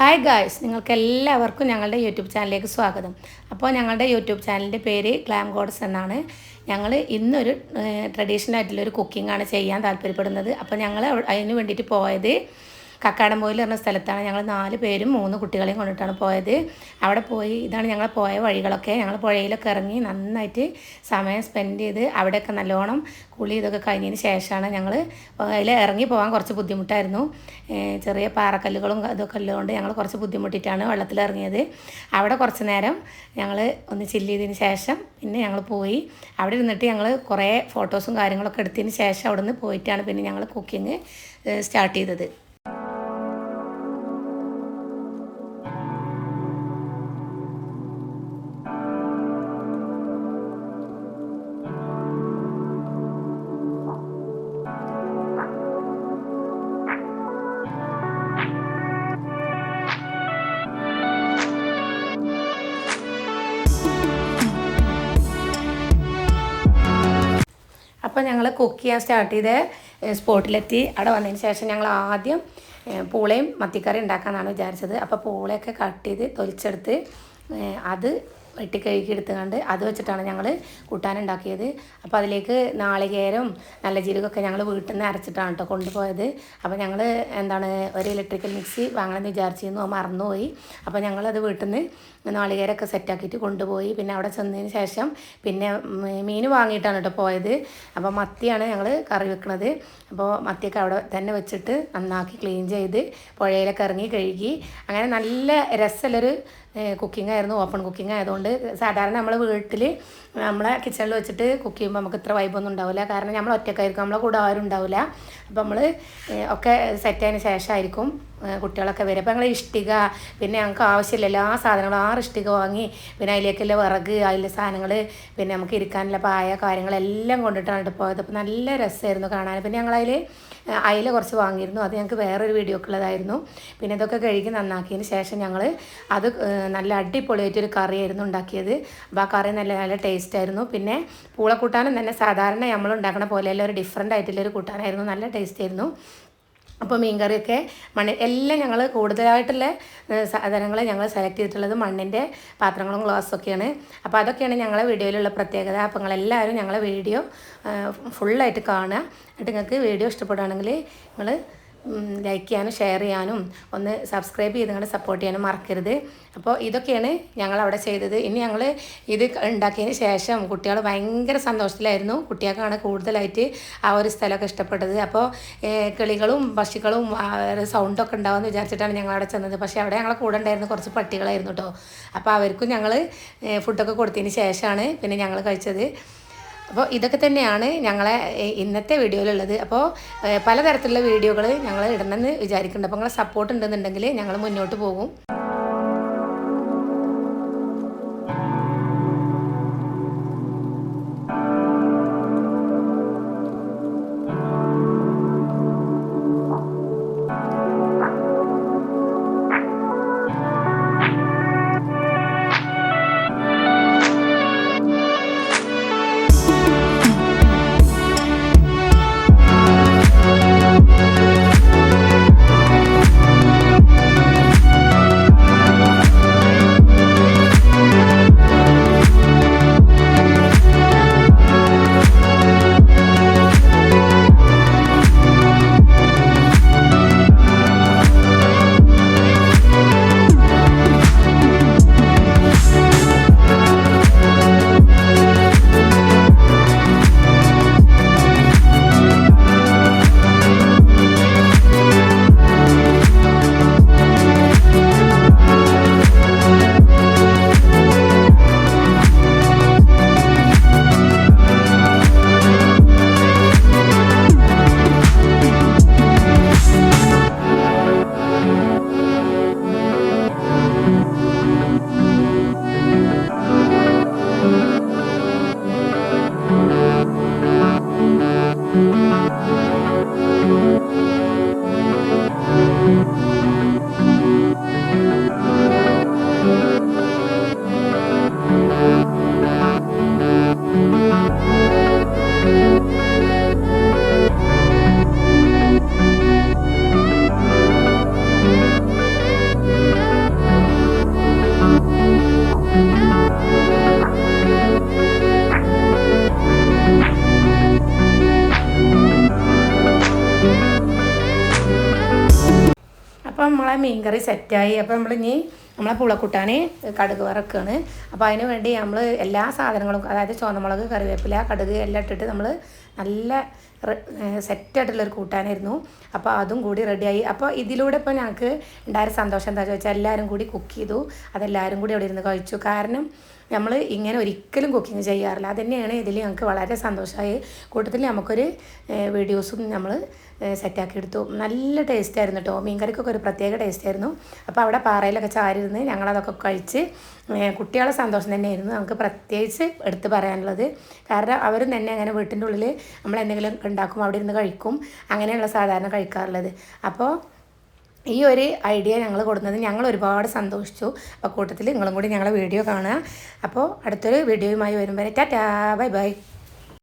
Hi guys നിങ്ങൾക്ക് എല്ലാവർക്കും ഞങ്ങളുടെ യൂട്യൂബ് ചാനലിലേക്ക് സ്വാഗതം. അപ്പോൾ ഞങ്ങളുടെ യൂട്യൂബ് ചാനലിന്റെ പേര് ഗ്ലാം ഗോഡ്സ് എന്നാണ്. ഞങ്ങൾ ഇന്നൊരു ട്രഡീഷണൽ ആയിട്ടുള്ളൊരു ആണ് ചെയ്യാൻ താല്പര്യപ്പെടുന്നത്. അപ്പോൾ ഞങ്ങൾ അതിന് വേണ്ടിയിട്ട് പോയത് കക്കാടംപോയിൽ പറഞ്ഞ സ്ഥലത്താണ് ഞങ്ങൾ നാല് പേരും മൂന്ന് കുട്ടികളെയും കൊണ്ടിട്ടാണ് പോയത്. അവിടെ പോയി ഇതാണ് ഞങ്ങൾ പോയ വഴികളൊക്കെ. ഞങ്ങൾ പുഴയിലൊക്കെ ഇറങ്ങി നന്നായിട്ട് സമയം സ്പെൻഡ് ചെയ്ത് അവിടെയൊക്കെ നല്ലോണം കുളി ഇതൊക്കെ കഴിഞ്ഞതിന് ശേഷമാണ് ഞങ്ങൾ അതിൽ ഇറങ്ങി പോകാൻ കുറച്ച് ബുദ്ധിമുട്ടായിരുന്നു. ചെറിയ പാറക്കല്ലുകളും ഇതൊക്കെ ഉള്ളതുകൊണ്ട് ഞങ്ങൾ കുറച്ച് ബുദ്ധിമുട്ടിയിട്ടാണ് വെള്ളത്തിൽ ഇറങ്ങിയത്. അവിടെ കുറച്ച് നേരം ഞങ്ങൾ ഒന്ന് ചില്ല് ചെയ്തതിന് ശേഷം പിന്നെ ഞങ്ങൾ പോയി. അവിടെ ഇരുന്നിട്ട് ഞങ്ങൾ കുറേ ഫോട്ടോസും കാര്യങ്ങളൊക്കെ എടുത്തതിന് ശേഷം അവിടെ നിന്ന് പോയിട്ടാണ് പിന്നെ ഞങ്ങൾ കുക്കിംഗ് സ്റ്റാർട്ട് ചെയ്തത്. അപ്പോൾ ഞങ്ങൾ കുക്ക് ചെയ്യാൻ സ്റ്റാർട്ട് ചെയ്ത് സ്പോട്ടിലെത്തി അവിടെ വന്നതിന് ശേഷം ഞങ്ങൾ ആദ്യം പൂളയും മത്തിക്കറി ഉണ്ടാക്കാമെന്നാണ് വിചാരിച്ചത്. അപ്പോൾ പൂളയൊക്കെ കട്ട് ചെയ്ത് തൊലിച്ചെടുത്ത് അത് വെട്ടി കഴുകി എടുത്തുകൊണ്ട് അത് വെച്ചിട്ടാണ് ഞങ്ങൾ കൂട്ടാനുണ്ടാക്കിയത്. അപ്പോൾ അതിലേക്ക് നാളികേരം നല്ല ജീരകമൊക്കെ ഞങ്ങൾ വീട്ടിൽ നിന്ന് അരച്ചിട്ടാണ് കേട്ടോ കൊണ്ടുപോയത്. അപ്പോൾ ഞങ്ങൾ എന്താണ് ഒരു ഇലക്ട്രിക്കൽ മിക്സി വാങ്ങണമെന്ന് വിചാരിച്ചിരുന്നു. മറന്നുപോയി. അപ്പോൾ ഞങ്ങളത് വീട്ടിൽ നിന്ന് നാളികേരമൊക്കെ സെറ്റാക്കിയിട്ട് കൊണ്ടുപോയി. പിന്നെ അവിടെ ചെന്നതിന് ശേഷം പിന്നെ മീൻ വാങ്ങിയിട്ടാണ് കേട്ടോ പോയത്. അപ്പോൾ മത്തിയാണ് ഞങ്ങൾ കറി വെക്കുന്നത് അപ്പോൾ മത്തിയൊക്കെ അവിടെ തന്നെ വെച്ചിട്ട് നന്നാക്കി ക്ലീൻ ചെയ്ത് പുഴയിലൊക്കെ ഇറങ്ങി കഴുകി. അങ്ങനെ നല്ല രസമുള്ളൊരു കുക്കിംഗ് ആയിരുന്നു ഓപ്പൺ കുക്കിംഗ് ആയതുകൊണ്ട് സാധാരണ നമ്മൾ വീട്ടിൽ നമ്മളെ കിച്ചണിൽ വെച്ചിട്ട് കുക്ക് ചെയ്യുമ്പോൾ നമുക്ക് ഇത്ര വൈബൊന്നും ഉണ്ടാവില്ല കാരണം നമ്മൾ ഒറ്റക്കായിരിക്കും നമ്മളെ കൂടെ ആരും ഉണ്ടാവില്ല അപ്പോൾ നമ്മൾ ഒക്കെ സെറ്റ് ആയതിന് ശേഷമായിരിക്കും കുട്ടികളൊക്കെ വരും. അപ്പോൾ ഞങ്ങൾ ഇഷ്ടിക പിന്നെ ഞങ്ങൾക്ക് ആവശ്യമില്ല. എല്ലാ സാധനങ്ങളും ആറ് ഇഷ്ടിക വാങ്ങി പിന്നെ അതിലേക്കുള്ള വിറക് അതിലെ സാധനങ്ങൾ പിന്നെ നമുക്ക് ഇരിക്കാനുള്ള പായ കാര്യങ്ങളെല്ലാം കൊണ്ടിട്ടാണ് കേട്ടോ പോയത്. അപ്പോൾ നല്ല രസമായിരുന്നു കാണാൻ. പിന്നെ ഞങ്ങളതിൽ അയില കുറച്ച് വാങ്ങിയിരുന്നു. അത് ഞങ്ങൾക്ക് വേറൊരു വീഡിയോക്ക് ഉള്ളതായിരുന്നു പിന്നെ ഇതൊക്കെ കഴുകി നന്നാക്കിയതിന് ശേഷം ഞങ്ങൾ അത് നല്ല അടിപൊളിയായിട്ടൊരു കറിയായിരുന്നു ഉണ്ടാക്കിയത്. അപ്പോൾ ആ കറി നല്ല നല്ല ടേസ്റ്റ് ആയിരുന്നു. പിന്നെ പൂളക്കൂട്ടാനും തന്നെ സാധാരണ നമ്മൾ ഉണ്ടാക്കുന്ന പോലെയല്ല ഒരു ഡിഫറെന്റ് ആയിട്ടുള്ളൊരു കൂട്ടാനായിരുന്നു. നല്ല ടേസ്റ്റ് ആയിരുന്നു. അപ്പോൾ മീൻകറിയൊക്കെ മണ്ണ് എല്ലാം ഞങ്ങൾ കൂടുതലായിട്ടുള്ള സാധനങ്ങൾ ഞങ്ങൾ സെലക്ട് ചെയ്തിട്ടുള്ളത് മണ്ണിന്റെ പാത്രങ്ങളും ഗ്ലാസ്സൊക്കെയാണ് അപ്പോൾ അതൊക്കെയാണ് ഞങ്ങളെ വീഡിയോയിലുള്ള പ്രത്യേകത. അപ്പോൾ നിങ്ങളെല്ലാവരും ഞങ്ങളെ വീഡിയോ ഫുള്ളായിട്ട് കാണുക. എന്നിട്ട് നിങ്ങൾക്ക് വീഡിയോ ഇഷ്ടപ്പെടുകയാണെങ്കിൽ നിങ്ങൾ ലൈക്ക് ചെയ്യാനും ഷെയർ ചെയ്യാനും ഒന്ന് സബ്സ്ക്രൈബ് ചെയ്ത് നിങ്ങളുടെ സപ്പോർട്ട് ചെയ്യാനും മറക്കരുത്. അപ്പോൾ ഇതൊക്കെയാണ് ഞങ്ങൾ അവിടെ ചെയ്തത്. ഇനി ഞങ്ങൾ ഇത് ഉണ്ടാക്കിയതിന് ശേഷം കുട്ടികൾ ഭയങ്കര സന്തോഷത്തിലായിരുന്നു. കുട്ടികൾക്കാണ് കൂടുതലായിട്ട് ആ ഒരു സ്ഥലമൊക്കെ ഇഷ്ടപ്പെട്ടത്. അപ്പോൾ കിളികളും പക്ഷികളും സൗണ്ടൊക്കെ ഉണ്ടാവുമെന്ന് വിചാരിച്ചിട്ടാണ് ഞങ്ങൾ അവിടെ ചെന്നത്. പക്ഷേ അവിടെ ഞങ്ങളെ കൂടെ ഉണ്ടായിരുന്ന കുറച്ച് പട്ടികളായിരുന്നു കേട്ടോ അപ്പോൾ അവർക്കും ഞങ്ങൾ ഫുഡൊക്കെ കൊടുത്തതിന് ശേഷമാണ് പിന്നെ ഞങ്ങൾ കഴിച്ചത്. അപ്പോൾ ഇതൊക്കെ തന്നെയാണ് ഞങ്ങളെ ഇന്നത്തെ വീഡിയോയിലുള്ളത്. അപ്പോൾ പലതരത്തിലുള്ള വീഡിയോകൾ ഞങ്ങൾ ഇടണമെന്ന് വിചാരിക്കുന്നുണ്ട്. അപ്പോൾ നിങ്ങളെ സപ്പോർട്ട് ഉണ്ടെന്നുണ്ടെങ്കിൽ ഞങ്ങൾ മുന്നോട്ട് പോകും. നമ്മളെ മീൻകറി സെറ്റായി അപ്പം നമ്മളിനി നമ്മളെ പുളക്കൂട്ടാൻ കടുക് വറക്കുകയാണ് അപ്പോൾ അതിന് വേണ്ടി നമ്മൾ എല്ലാ സാധനങ്ങളും അതായത് ചുവന്നമുളക് കറിവേപ്പില കടുക് എല്ലാം ഇട്ടിട്ട് നമ്മൾ നല്ല സെറ്റായിട്ടുള്ളൊരു കൂട്ടാനായിരുന്നു. അപ്പോൾ അതും കൂടി റെഡിയായി അപ്പോൾ ഇതിലൂടെ ഇപ്പോൾ ഞങ്ങൾക്ക് ഉണ്ടായ സന്തോഷം എന്താ വെച്ചാൽ എല്ലാവരും കൂടി കുക്ക് ചെയ്തു. അതെല്ലാവരും കൂടി അവിടെ ഇരുന്ന് കഴിച്ചു. കാരണം നമ്മൾ ഇങ്ങനെ ഒരിക്കലും കുക്കിംഗ് ചെയ്യാറില്ല. അതുതന്നെയാണ് ഇതിൽ ഞങ്ങൾക്ക് വളരെ സന്തോഷമായി കൂട്ടത്തിൽ നമുക്കൊരു വീഡിയോസും നമ്മൾ സെറ്റാക്കി എടുത്തു. നല്ല ടേസ്റ്റ് ആയിരുന്നു കേട്ടോ മീൻകറിക്കൊക്കെ ഒരു പ്രത്യേക ടേസ്റ്റ് ആയിരുന്നു. അപ്പോൾ അവിടെ പാറയിലൊക്കെ ചാരിരുന്ന് ഞങ്ങളതൊക്കെ കഴിച്ച് കുട്ടികളെ സന്തോഷം തന്നെയായിരുന്നു നമുക്ക് പ്രത്യേകിച്ച് എടുത്ത് പറയാനുള്ളത്. കാരണം അവരും തന്നെ അങ്ങനെ വീട്ടിന്റെ ഉള്ളിൽ നമ്മൾ എന്തെങ്കിലും ഉണ്ടാക്കും അവിടെ ഇരുന്ന് കഴിക്കും അങ്ങനെയുള്ള സാധാരണ കഴിക്കാറുള്ളത്. അപ്പോൾ ഈ ഒരു ഐഡിയ ഞങ്ങൾ കൊടുക്കുന്നത് ഞങ്ങൾ ഒരുപാട് സന്തോഷിച്ചു. അപ്പോൾ കൂട്ടത്തിൽ നിങ്ങളും കൂടി ഞങ്ങളെ വീഡിയോ കാണുക. അപ്പോൾ അടുത്തൊരു വീഡിയോയുമായി വരും വരെ ടാറ്റാ ബൈ ബൈ.